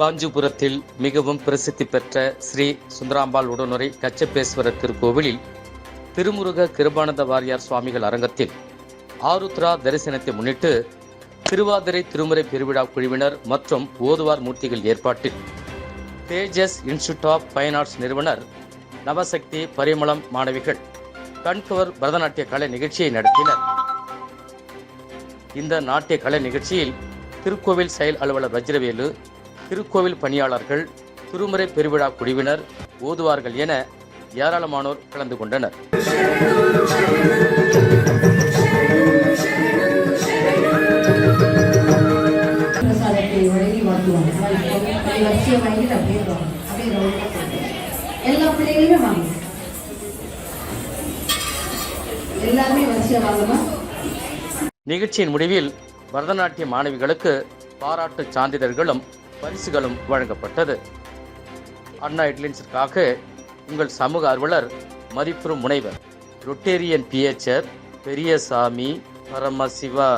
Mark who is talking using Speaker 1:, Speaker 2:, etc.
Speaker 1: காஞ்சிபுரத்தில் மிகவும் பிரசித்தி பெற்ற ஸ்ரீ சுந்தராம்பாள் உடனுரை கச்சப்பேஸ்வரர் திருக்கோவிலில் திருமுருக கிருபானந்த வாரியார் சுவாமிகள் அரங்கத்தில் ஆருத்ரா தரிசனத்தை முன்னிட்டு திருவாதிரை திருமுறை பெருவிழா குழுவினர் மற்றும் ஓதுவார் மூர்த்திகள் ஏற்பாட்டில் Tejas institute of fine arts நிறுவனர் நவசக்தி பரிமளம் மாணவிகள் கண்கவர் பரதநாட்டிய கலை நிகழ்ச்சியை நடத்தினர். இந்த நாட்டிய கலை நிகழ்ச்சியில் திருக்கோவில் செயல் அலுவலர் வஜ்ரவேலு திருக்கோவில் பணியாளர்கள் திருமுறை பெருவிழா குழுவினர் ஓதுவார்கள் என ஏராளமானோர் கலந்து கொண்டனர்.
Speaker 2: வரிசையை எல்லா பிள்ளைகளுமே வாங்க. எல்லாருமே வரிசையாக வாங்கம்மா.
Speaker 1: நிகழ்ச்சியின் முடிவில் பரதநாட்டிய மாணவிகளுக்கு பாராட்டு சான்றிதழ்களும் பரிசுகளும் வழங்கப்பட்டது. அண்ணா இட்லின்ஸிற்காக உங்கள் சமூக ஆர்வலர் மதிப்புறும் முனைவர் ரொட்டேரியன் பிஎச்ஆர் பெரியசாமி பரமசிவா.